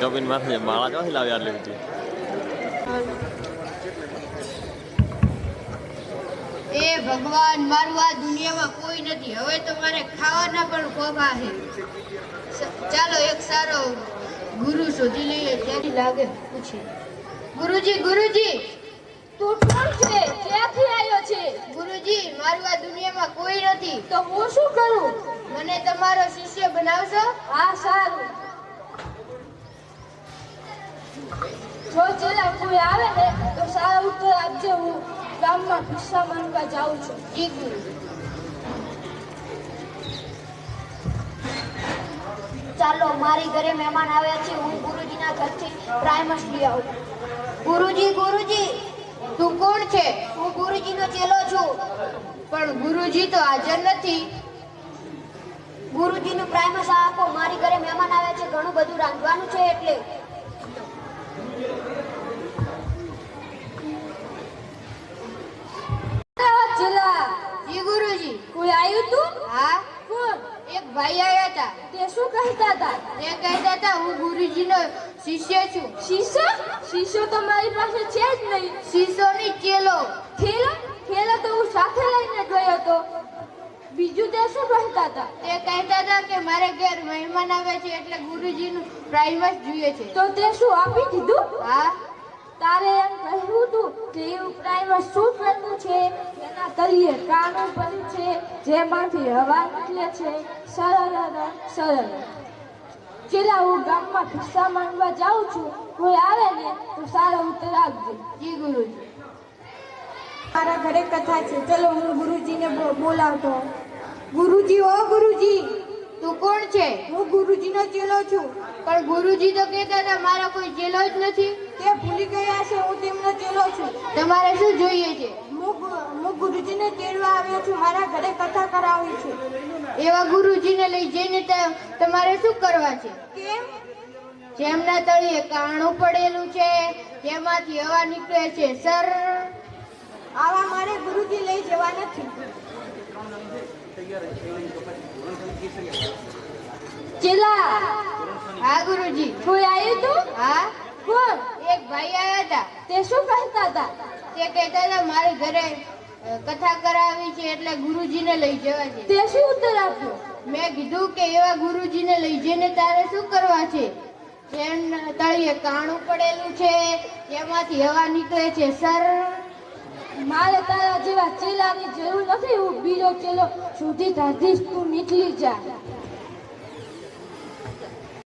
કપિન માથે માળા ક્યાંથી લાવી આટલી બધી? એ ભગવાન મારું આ દુનિયામાં કોઈ નથી. હવે તો મારે ખાવાના પણ ખોભા છે. ચાલો એક સારો ગુરુ શોધી લઈએ ત્યાંથી લાગે? પૂછે. ગુરુજી ગુરુજી! તું કોણ છે? ક્યાંથી આવ્યો છે? ગુરુજી મારું આ દુનિયામાં કોઈ નથી. તો હું શું કરું? મને તમારો શિષ્ય બનાવશો? હા જો ચેલા કોઈ આવે ને, તો સારા ઉત્તર આપજે. હું ગામમાં ભિક્ષા માંગવા જાઉં છું. જી ચાલો, મારી ઘરે મહેમાન આવ્યા છે. હું ગુરુજીના ઘરથી પ્રાઇમસ લઈ આવું. ગુરુજી ગુરુજી, તું કોણ છે? હું ગુરુજીનો ચેલો છું. પણ ગુરુજી તો હાજર નથી. ગુરુજીનું પ્રાઇમસ આપો. મારી ઘરે મહેમાન આવ્યા છે. ઘણું બધું રાંધવાનું છે એટલે. ભાઈ આવ્યા હતા તે શું કહેતા હતા તે કહેતા હતા હું ગુરુજીનો શિષ્ય છું. શીશો શિષ્ય તો મારી પાસે છે જ નહીં. શિષ્યોની ચેલો. થેલો? ખેલો તો હું સાથે લઈને ગયો હતો બીજું તે શું કહેતા હતા તે કહેતા હતા કે મારે ઘેર મહેમાન આવે છે એટલે ગુરુજીનું પ્રાઇવેટ જોઈએ છે. તો તે શું આપી દીધું? હા. તારે એમ કહેવું હતું કે એવું પ્રાઇમર શું કરવું છે, એના તળિયે કાણું ભર્યું છે, જેમાંથી હવા નીકળે છે. સરળ સરળ. ચેલા હું ગામમાં ભિક્ષા માંગવા જાઉં છું. કોઈ આવે ને તો સારો ઉત્તર આપજે. જી ગુરુજી. મારા ઘરે કથા છે. ચલો હું ગુરુજીને બોલાવતો. ગુરુજી, ઓ ગુરુજી! છે. હું ગુરુજીનો ચેલો છું. પણ ગુરુજી તો કહેતા હતા મારા કોઈ ચેલો જ નથી. તે ભૂલી ગયા છે હું તેમનો ચેલો છું. તમારે શું જોઈએ છે? હું ગુરુજીને તેડવા આવ્યો છું મારા ઘરે કથા કરાવી છે. એવા ગુરુજીને લઈ જઈને તમારે શું કરવા છે? કેમ? જેમના તળિયે કાણું પડેલું છે જેમાંથી હવા નીકળે છે સર. આવા મારે ગુરુજી લઈ જવા નથી. ચેલા. હા ગુરુજી. કોઈ આવ્યું તું? હા? કોણ? એક ભાઈ આવ્યા હતા. તે શું કહેતા હતા? તે કહેતા હતા મારે ઘરે કથા કરાવી છે એટલે ગુરુજીને લઈ જવા છે. તે શું ઉત્તર આપ્યો? મેં કીધું કે એવા ગુરુજીને લઈ જઈને તારે શું કરવા છે? જેમ તળિયે કાણું પડેલું છે એમાંથી હવા નીકળે છે સર. મારે તારા જેવા ચેલાની જરૂર નથી. હું બીજો ચેલો સુધી ધાધીશ તું નીકળી જા.